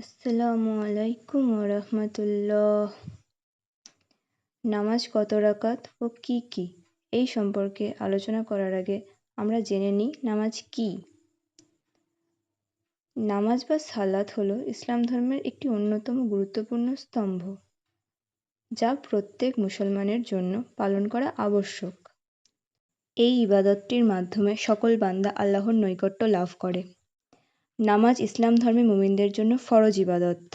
আসসালামু আলাইকুম রহমতুল্লাহ। নামাজ কত রাকাত ও কি কি? এই সম্পর্কে আলোচনা করার আগে আমরা জেনে নিই নামাজ কি। নামাজ বা সালাত হলো ইসলাম ধর্মের একটি অন্যতম গুরুত্বপূর্ণ স্তম্ভ, যা প্রত্যেক মুসলমানের জন্য পালন করা আবশ্যক। এই ইবাদতটির মাধ্যমে সকল বান্দা আল্লাহর নৈকট্য লাভ করে। নামাজ ইসলাম ধর্মে মুমিনদের জন্য ফরজ ইবাদত।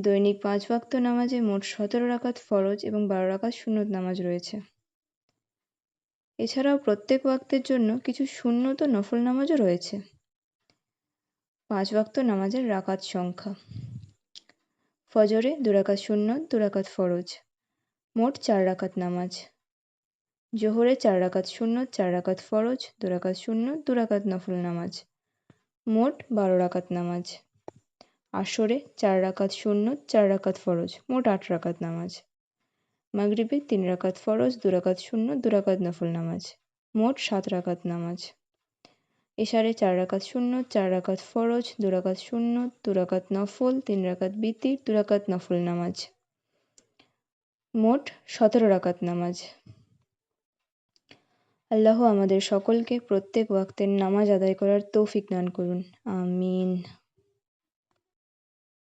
দৈনিক পাঁচ ওয়াক্ত নামাজে মোট সতেরো রাকাত ফরজ এবং বারো রাকাত সুন্নত নামাজ রয়েছে। এছাড়াও প্রত্যেক ওয়াক্তের জন্য কিছু সুন্নত নফল নামাজও রয়েছে। পাঁচ ওয়াক্ত নামাজের রাকাত সংখ্যা। ফজরে দু রাকাত সুন্নত, দু রাকাত ফরজ। মোট চার রাকাত নামাজ। জোহরে চার রাকাত সুন্নত, চার রাকাত ফরজ, দু রাকাত সুন্নত, দু রাকাত নফল নামাজ। মোট বারো রাকাত নামাজ। আসরে চার রাকাত সুন্নত চার রাকাত ফরজ, মোট আট রাকাত নামাজ। মাগরিবে তিন রাকাত ফরজ, দু রাকাত সুন্নত দু রাকাত নফল নামাজ, মোট সাত রাকাত নামাজ। এশারে চার রাকাত সুন্নত চার রাকাত ফরজ, দু রাকাত সুন্নত দু রাকাত নফল, তিন রাকাত বিতির, দু রাকাত নফল নামাজ। মোট সতেরো রাকাত নামাজ। আল্লাহ আমাদের সকলকে প্রত্যেক ওয়াক্তের নামাজ আদায় করার তৌফিক দান করুন। আমিন।